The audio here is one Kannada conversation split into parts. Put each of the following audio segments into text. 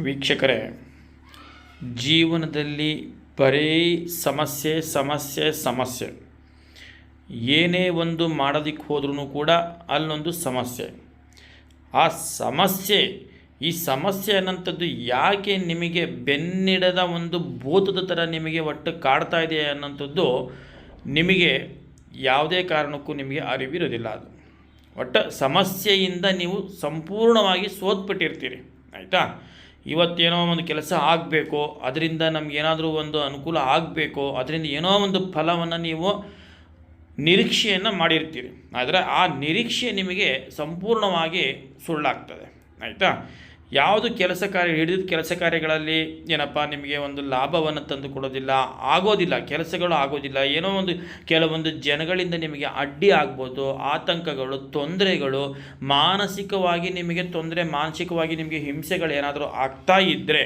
ವೀಕ್ಷಕರೇ, ಜೀವನದಲ್ಲಿ ಬರೀ ಸಮಸ್ಯೆ ಸಮಸ್ಯೆ ಸಮಸ್ಯೆ. ಏನೇ ಒಂದು ಮಾಡೋದಕ್ಕೆ ಹೋದ್ರೂ ಕೂಡ ಅಲ್ಲೊಂದು ಸಮಸ್ಯೆ. ಆ ಸಮಸ್ಯೆ, ಈ ಸಮಸ್ಯೆ ಅನ್ನೋಂಥದ್ದು ಯಾಕೆ ನಿಮಗೆ ಬೆನ್ನಿಡದ ಒಂದು ಭೂತದ ಥರ ನಿಮಗೆ ಒಟ್ಟು ಕಾಡ್ತಾ ಇದೆ ಅನ್ನೋಂಥದ್ದು ನಿಮಗೆ ಯಾವುದೇ ಕಾರಣಕ್ಕೂ ನಿಮಗೆ ಅರಿವಿರೋದಿಲ್ಲ ಅದು. ಒಟ್ಟು ಸಮಸ್ಯೆಯಿಂದ ನೀವು ಸಂಪೂರ್ಣವಾಗಿ ಸೋತ್ಬಿಟ್ಟಿರ್ತೀರಿ. ಆಯಿತಾ? ಇವತ್ತೇನೋ ಒಂದು ಕೆಲಸ ಆಗಬೇಕು, ಅದರಿಂದ ನಮಗೇನಾದರೂ ಒಂದು ಅನುಕೂಲ ಆಗಬೇಕು, ಅದರಿಂದ ಏನೋ ಒಂದು ಫಲವನ್ನು ನೀವು ನಿರೀಕ್ಷೆಯನ್ನು ಮಾಡಿರ್ತೀರಿ. ಆದರೆ ಆ ನಿರೀಕ್ಷೆ ನಿಮಗೆ ಸಂಪೂರ್ಣವಾಗಿ ಸುಳ್ಳಾಗ್ತದೆ. ಆಯಿತಾ? ಯಾವುದು ಕೆಲಸ ಕಾರ್ಯ ಹಿಡಿದ ಕೆಲಸ ಕಾರ್ಯಗಳಲ್ಲಿ ಏನಪ್ಪ, ನಿಮಗೆ ಒಂದು ಲಾಭವನ್ನು ತಂದು ಕೊಡೋದಿಲ್ಲ ಆಗೋದಿಲ್ಲ, ಕೆಲಸಗಳು ಆಗೋದಿಲ್ಲ, ಏನೋ ಒಂದು ಕೆಲವೊಂದು ಜನಗಳಿಂದ ನಿಮಗೆ ಅಡ್ಡಿ ಆಗ್ಬೋದು, ಆತಂಕಗಳು, ತೊಂದರೆಗಳು, ಮಾನಸಿಕವಾಗಿ ನಿಮಗೆ ತೊಂದರೆ, ಮಾನಸಿಕವಾಗಿ ನಿಮಗೆ ಹಿಂಸೆಗಳು ಏನಾದರೂ ಆಗ್ತಾ ಇದ್ದರೆ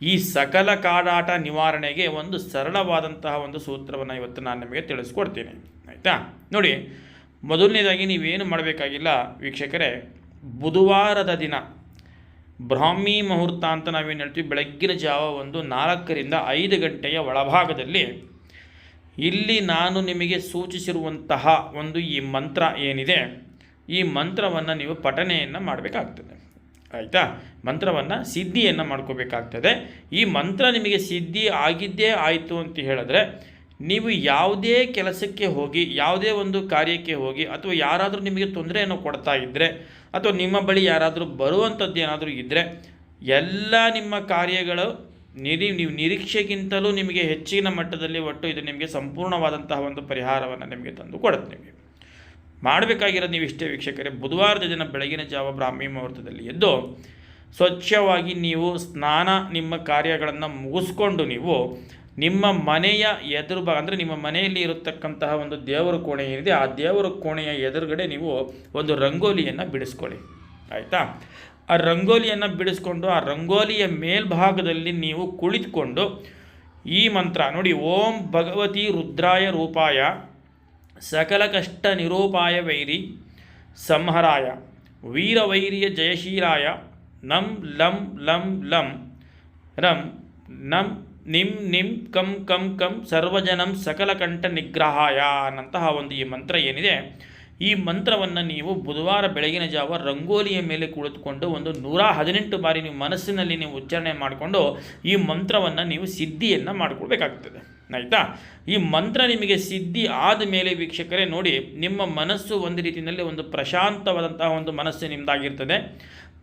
ಈ ಸಕಲ ಕಾಡಾಟ ನಿವಾರಣೆಗೆ ಒಂದು ಸರಳವಾದಂತಹ ಒಂದು ಸೂತ್ರವನ್ನು ಇವತ್ತು ನಾನು ನಿಮಗೆ ತಿಳಿಸ್ಕೊಡ್ತೀನಿ. ಆಯಿತಾ? ನೋಡಿ, ಮೊದಲನೇದಾಗಿ ನೀವೇನು ಮಾಡಬೇಕಾಗಿಲ್ಲ, ವೀಕ್ಷಕರೇ, ಬುಧವಾರದ ದಿನ. ಬ್ರಾಹ್ಮಿ ಮುಹೂರ್ತ ಅಂತ ನಾವೇನು ಹೇಳ್ತೀವಿ? ಬೆಳಗ್ಗಿನ ಜಾವ ಒಂದು ನಾಲ್ಕರಿಂದ ಐದು ಗಂಟೆಯ ಒಳಭಾಗದಲ್ಲಿ ಇಲ್ಲಿ ನಾನು ನಿಮಗೆ ಸೂಚಿಸಿರುವಂತಹ ಒಂದು ಈ ಮಂತ್ರ ಏನಿದೆ? ಈ ಮಂತ್ರವನ್ನು ನೀವು ಪಠನೆಯನ್ನು ಮಾಡಬೇಕಾಗ್ತದೆ. ಆಯಿತಾ? ಮಂತ್ರವನ್ನು ಸಿದ್ಧಿಯನ್ನು ಮಾಡ್ಕೋಬೇಕಾಗ್ತದೆ. ಈ ಮಂತ್ರ ನಿಮಗೆ ಸಿದ್ಧಿ ಆಗಿದ್ದೇ ಆಯಿತು ಅಂತ ಹೇಳಿದ್ರೆ ನೀವು ಯಾವುದೇ ಕೆಲಸಕ್ಕೆ ಹೋಗಿ, ಯಾವುದೇ ಒಂದು ಕಾರ್ಯಕ್ಕೆ ಹೋಗಿ, ಅಥವಾ ಯಾರಾದರೂ ನಿಮಗೆ ತೊಂದರೆಯನ್ನು ಕೊಡ್ತಾ ಇದ್ದರೆ ಅಥವಾ ನಿಮ್ಮ ಬಳಿ ಯಾರಾದರೂ ಬರುವಂಥದ್ದು ಏನಾದರೂ ಇದ್ದರೆ ಎಲ್ಲ ನಿಮ್ಮ ಕಾರ್ಯಗಳು ನಿರಿ, ನೀವು ನಿರೀಕ್ಷೆಗಿಂತಲೂ ನಿಮಗೆ ಹೆಚ್ಚಿನ ಮಟ್ಟದಲ್ಲಿ ಒಟ್ಟು ಇದು ನಿಮಗೆ ಸಂಪೂರ್ಣವಾದಂತಹ ಒಂದು ಪರಿಹಾರವನ್ನು ನಿಮಗೆ ತಂದು ಕೊಡುತ್ತೆ ನಿಮಗೆ ಮಾಡಬೇಕಾಗಿರೋದು ನೀವು ಇಷ್ಟೇ ವೀಕ್ಷಕರೇ, ಬುಧವಾರದ ದಿನ ಬೆಳಗಿನ ಜಾವ ಬ್ರಾಹ್ಮಿ ಮುಹೂರ್ತದಲ್ಲಿ ಎದ್ದು ಸ್ವಚ್ಛವಾಗಿ ನೀವು ಸ್ನಾನ, ನಿಮ್ಮ ಕಾರ್ಯಗಳನ್ನು ಮುಗಿಸ್ಕೊಂಡು ನೀವು ನಿಮ್ಮ ಮನೆಯ ಎದುರು ಭಾಗ, ಅಂದರೆ ನಿಮ್ಮ ಮನೆಯಲ್ಲಿ ಇರತಕ್ಕಂತಹ ಒಂದು ದೇವರ ಕೋಣೆ ಏನಿದೆ, ಆ ದೇವರ ಕೋಣೆಯ ಎದುರುಗಡೆ ನೀವು ಒಂದು ರಂಗೋಲಿಯನ್ನು ಬಿಡಿಸ್ಕೊಳ್ಳಿ. ಆಯಿತಾ? ಆ ರಂಗೋಲಿಯನ್ನು ಬಿಡಿಸ್ಕೊಂಡು, ಆ ರಂಗೋಲಿಯ ಮೇಲ್ಭಾಗದಲ್ಲಿ ನೀವು ಕುಳಿತುಕೊಂಡು ಈ ಮಂತ್ರ, ನೋಡಿ, ಓಂ ಭಗವತಿ ರುದ್ರಾಯ ರೂಪಾಯ, ಸಕಲ ಕಷ್ಟ ನಿರೂಪಾಯ ವೈರಿ, ಸಂಹರಾಯ ವೀರವೈರ್ಯ ಜಯಶೀಲಾಯ, ನಂ ಲಂ ಲಂ ಲಂ ರಂ ನಂ ನಿಂ ನಿಂ ಕಂ ಕಂ ಕಂ ಸರ್ವಜನಂ ಸಕಲ ಕಂಠ ನಿಗ್ರಹಾಯ ಅನ್ನಂತಹ ಒಂದು ಈ ಮಂತ್ರ ಏನಿದೆ. ಈ ಮಂತ್ರವನ್ನು ನೀವು ಬುಧವಾರ ಬೆಳಗಿನ ಜಾವ ರಂಗೋಲಿಯ ಮೇಲೆ ಕುಳಿತುಕೊಂಡು ಒಂದು ನೂರ ಹದಿನೆಂಟು ಬಾರಿ ನೀವು ಮನಸ್ಸಿನಲ್ಲಿ ನೀವು ಉಚ್ಚಾರಣೆ ಮಾಡಿಕೊಂಡು ಈ ಮಂತ್ರವನ್ನು ನೀವು ಸಿದ್ಧಿಯನ್ನು ಮಾಡಿಕೊಳ್ಬೇಕಾಗ್ತದೆ. ಆಯಿತಾ? ಈ ಮಂತ್ರ ನಿಮಗೆ ಸಿದ್ಧಿ ಆದ ಮೇಲೆ ವೀಕ್ಷಕರೇ ನೋಡಿ ನಿಮ್ಮ ಮನಸ್ಸು ಒಂದು ರೀತಿಯಲ್ಲಿ ಒಂದು ಪ್ರಶಾಂತವಾದಂತಹ ಒಂದು ಮನಸ್ಸು ನಿಮ್ಮದಾಗಿರ್ತದೆ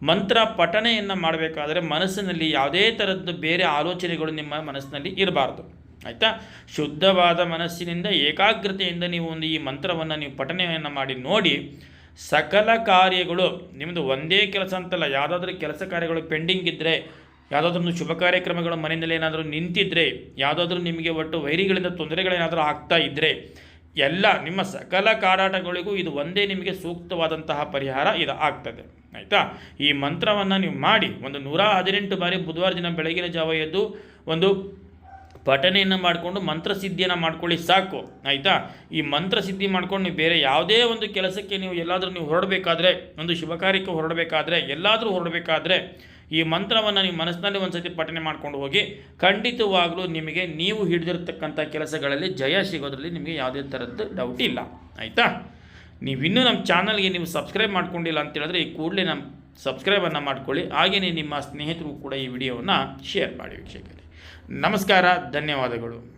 ಮಂತ್ರ ಪಠನೆಯನ್ನು ಮಾಡಬೇಕಾದ್ರೆ ಮನಸ್ಸಿನಲ್ಲಿ ಯಾವುದೇ ಥರದ್ದು ಬೇರೆ ಆಲೋಚನೆಗಳು ನಿಮ್ಮ ಮನಸ್ಸಿನಲ್ಲಿ ಇರಬಾರ್ದು. ಆಯಿತಾ? ಶುದ್ಧವಾದ ಮನಸ್ಸಿನಿಂದ ಏಕಾಗ್ರತೆಯಿಂದ ನೀವು ಒಂದು ಈ ಮಂತ್ರವನ್ನು ನೀವು ಪಠನೆಯನ್ನು ಮಾಡಿ ನೋಡಿ ಸಕಲ ಕಾರ್ಯಗಳು ನಿಮ್ಮದು ಒಂದೇ ಕೆಲಸ ಅಂತಲ್ಲ, ಯಾವುದಾದ್ರೂ ಕೆಲಸ ಕಾರ್ಯಗಳು ಪೆಂಡಿಂಗ್ ಇದ್ದರೆ ಯಾವುದಾದ್ರೂ ಶುಭ ಕಾರ್ಯಕ್ರಮಗಳು ಮನೆಯಲ್ಲಿ ಏನಾದರೂ ನಿಂತಿದ್ದರೆ ಯಾವುದಾದ್ರೂ ನಿಮಗೆ ಒಟ್ಟು ವೈರಿಗಳಿಂದ ತೊಂದರೆಗಳೇನಾದರೂ ಆಗ್ತಾ ಇದ್ದರೆ ಎಲ್ಲ ನಿಮ್ಮ ಸಕಲ ಕಾರಾಟಗಳಿಗೂ ಇದು ಒಂದೇ ನಿಮಗೆ ಸೂಕ್ತವಾದಂತಹ ಪರಿಹಾರ ಇದು ಆಗ್ತದೆ. ಆಯಿತಾ? ಈ ಮಂತ್ರವನ್ನು ನೀವು ಮಾಡಿ ಒಂದು ನೂರ ಹದಿನೆಂಟು ಬಾರಿ ಬುಧವಾರ ದಿನ ಬೆಳಗಿನ ಜಾವ ಎದ್ದು ಒಂದು ಪಠನೆಯನ್ನು ಮಾಡಿಕೊಂಡು ಮಂತ್ರಸಿದ್ಧಿಯನ್ನು ಮಾಡ್ಕೊಳ್ಳಿ ಸಾಕು. ಆಯಿತಾ? ಈ ಮಂತ್ರಸಿದ್ಧಿ ಮಾಡ್ಕೊಂಡು ನೀವು ಬೇರೆ ಯಾವುದೇ ಒಂದು ಕೆಲಸಕ್ಕೆ ನೀವು ಎಲ್ಲಾದರೂ ನೀವು ಹೊರಡಬೇಕಾದ್ರೆ, ಒಂದು ಶುಭ ಕಾರ್ಯಕ್ಕೆ ಹೊರಡಬೇಕಾದ್ರೆ, ಎಲ್ಲಾದರೂ ಹೊರಡಬೇಕಾದ್ರೆ ಈ ಮಂತ್ರವನ್ನು ನೀವು ಮನಸ್ಸಿನಲ್ಲಿ ಒಂದು ಸತಿ ಪಠನೆ ಮಾಡ್ಕೊಂಡು ಹೋಗಿ, ಖಂಡಿತವಾಗಲೂ ನಿಮಗೆ ನೀವು ಹಿಡಿದಿರ್ತಕ್ಕಂಥ ಕೆಲಸಗಳಲ್ಲಿ ಜಯ ಸಿಗೋದ್ರಲ್ಲಿ ನಿಮಗೆ ಯಾವುದೇ ಥರದ್ದು ಡೌಟ್ ಇಲ್ಲ. ಆಯಿತಾ? ನೀವಿನ್ನೂ ನಮ್ಮ ಚಾನಲ್ಗೆ ನೀವು ಸಬ್ಸ್ಕ್ರೈಬ್ ಮಾಡ್ಕೊಂಡಿಲ್ಲ ಅಂತ ಹೇಳಿದ್ರೆ ಈ ಕೂಡಲೇ ನಮ್ಮ ಸಬ್ಸ್ಕ್ರೈಬನ್ನು ಮಾಡ್ಕೊಳ್ಳಿ. ಹಾಗೆಯೇ ನಿಮ್ಮ ಸ್ನೇಹಿತರಿಗೂ ಕೂಡ ಈ ವಿಡಿಯೋವನ್ನು ಶೇರ್ ಮಾಡಿ ವೀಕ್ಷಕರೇ. ನಮಸ್ಕಾರ, ಧನ್ಯವಾದಗಳು.